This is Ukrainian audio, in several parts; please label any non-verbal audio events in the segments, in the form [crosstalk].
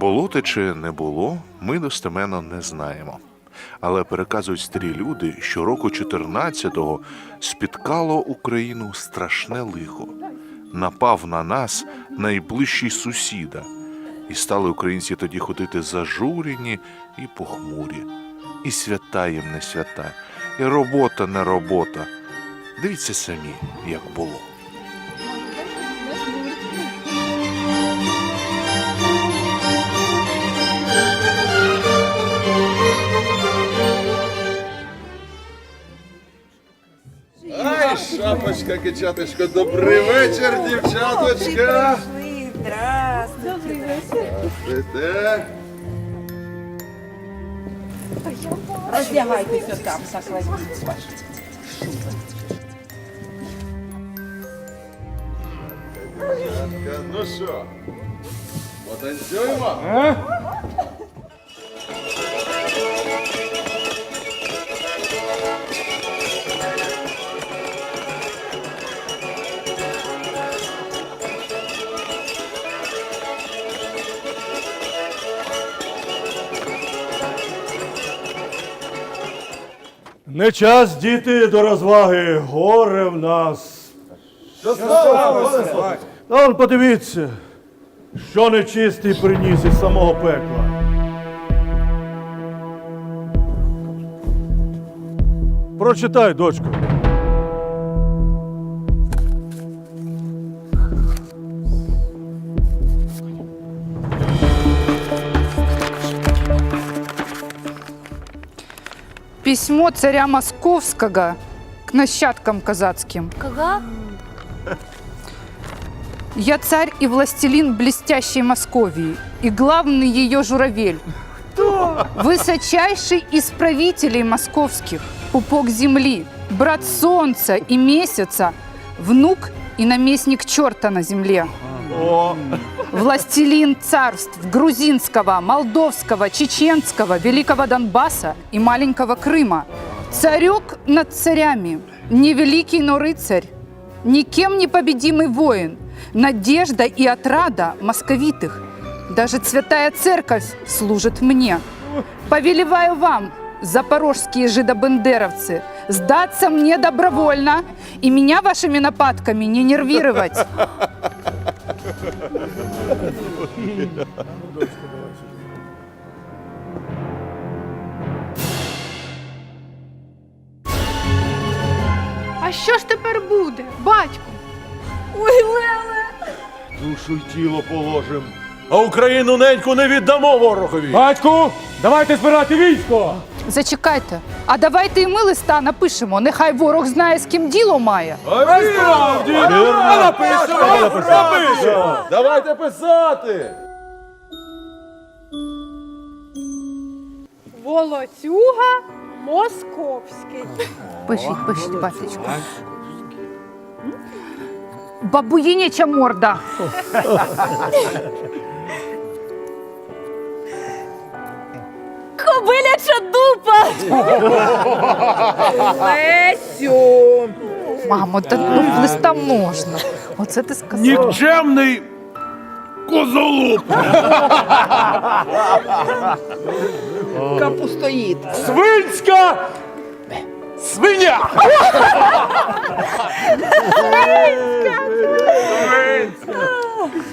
Було те чи не було, ми достеменно не знаємо. Але переказують старі люди, що року 14-го спіткало Україну страшне лихо. Напав на нас найближчий сусіда, і стали українці тоді ходити зажурені і похмурі. І свята їм не свята, і робота не робота. Дивіться самі, як було. Шапочка, кичаточка, добрий вечір, дівчаточка. Добрий вечір. Здравствуйте. Роздягайтеся там, возьміть ваші. Дівчатка, Ну що, потанцюємо? Не час діти до розваги, горе в нас. Що сталося? Та он подивіться, що нечистий приніс із самого пекла. Прочитай, дочко. Письмо царя Московского к нащадкам казацким. Кого? Я царь и властелин блестящей Московии, и главный ее журавель. Высочайший из правителей московских, пупок земли, брат солнца и месяца, внук и наместник черта на земле. Властелин царств грузинского, молдовского, чеченского, великого Донбасса и маленького Крыма. Царек над царями, не великий, но рыцарь, никем не победимый воин, надежда и отрада московитых. Даже святая церковь служит мне. Повелеваю вам, запорожские жидобендеровцы, сдаться мне добровольно и меня вашими нападками не нервировать. А що ж тепер буде, батько? Ой, Леле! Душу й тіло положим. А Україну неньку не віддамо ворогові. Батьку, давайте збирати військо. Зачекайте, а давайте і ми листа напишемо. Нехай ворог знає, з ким діло має. Справді! Напишемо! Давайте писати. Волоцюга Московський. Пишіть, пишіть, батечко. Бабуїняча морда. Кобиляча дупа! Лесю! Мамо, та ну, листа можна. Оце ти сказала. Нікчемний козолуп. Капустоїд. Свинська свиня.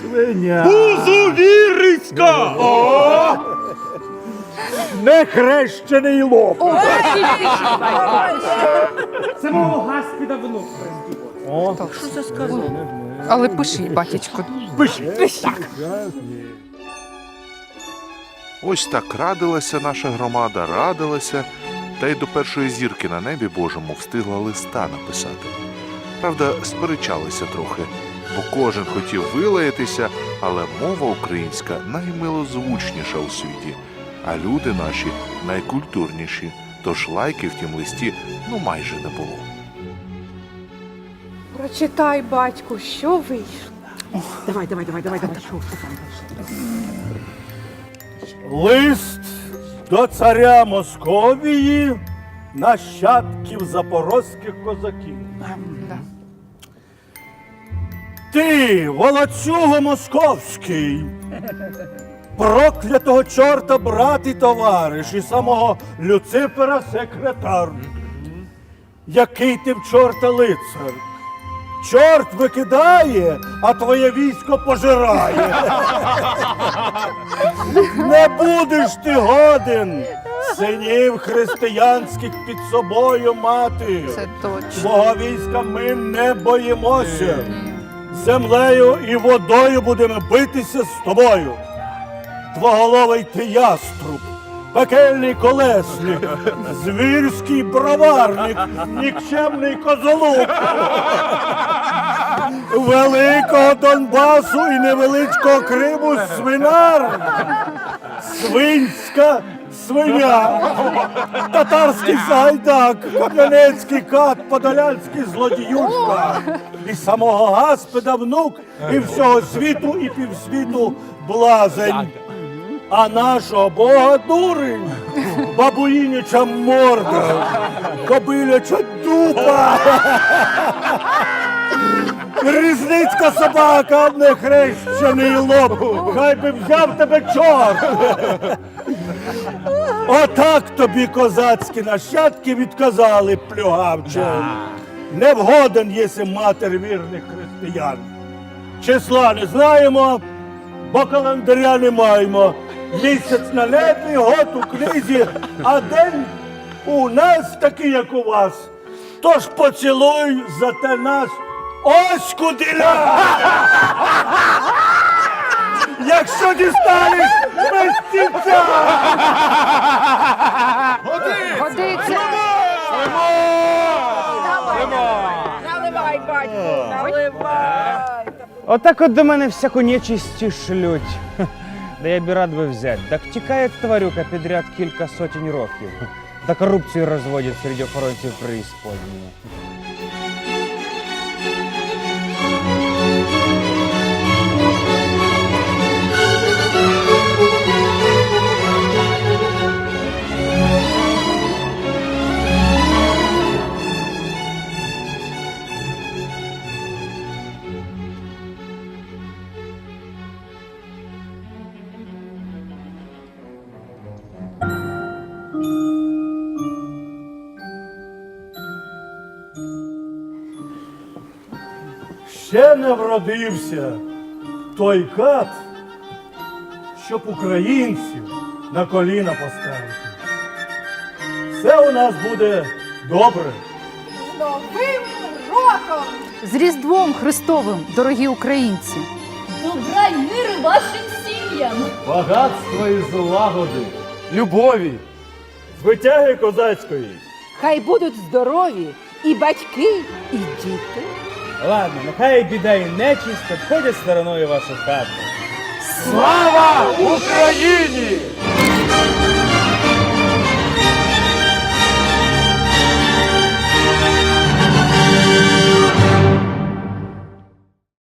Свиня. Бузувірицька. Нехрещений лоб. Це мого гаспіда внук Але пишіть, батечко. Ось так радилася наша громада, радилася, та й до першої зірки на небі Божому встигла листа написати. Правда, сперечалися трохи, бо кожен хотів вилаятися, але мова українська наймилозвучніша у світі, а люди наші найкультурніші, тож лайки в тім листі ну майже не було. Прочитай, батьку, що вийшло. Давай, давай, давай, давай, давай. Що, що там? Лист до царя Московії, нащадків запорозьких козаків. Ти, волоцюго московський, проклятого чорта брат і товариш, і самого Люцифера секретар. Який ти в чорта лицар? Чорт викидає, а твоє військо пожирає. Не будеш ти годен синів християнських під собою мати. Це точно. Твого війська ми не боїмося. Землею і водою будемо битися з тобою. Двоголовий ти яструб, пекельний колесник, звірський броварник, нікчемний козолук. Великого Донбасу і невеличкого Криму свинар, свинська свиня, татарський зайдак, кам'янецький кат, подолянський злодіюшка, і самого Гаспеда внук, і всього світу, і півсвіту блазень. А нашого Бога дурень, бабуїняча морда, кобиляча дупа. Різницька собака, нехрещений лоб, хай би взяв тебе чорт. Отак тобі козацькі нащадки відказали, плюгавче. Не вгоден єси матер вірних християн. Числа не знаємо, бо календаря не маємо. Місяць на небі, год у книзі, а день у нас такий, як у вас. Тож поцілуй за те нас ось куди. Якщо дістанеш без стільця! Годиться. Наливай, батьку, наливай. Отак от до мене всяку нечисті шлють. Да я б рад би взяти. Так тікає тварюка підряд кілька сотень років. [laughs] Та корупцію розводять серед охоронців преісподньої. Ще не вродився той кат, щоб українців на коліна поставити. Все у нас буде добре. З Новим роком! З Різдвом Христовим, дорогі українці. Добра й миру вашим сім'ям. Багатства і злагоди, Любові. звитяги козацької. Хай будуть здорові і батьки, і діти. Ладно, нехай біда і нечисть обходять стороною вашу хату. Слава Україні!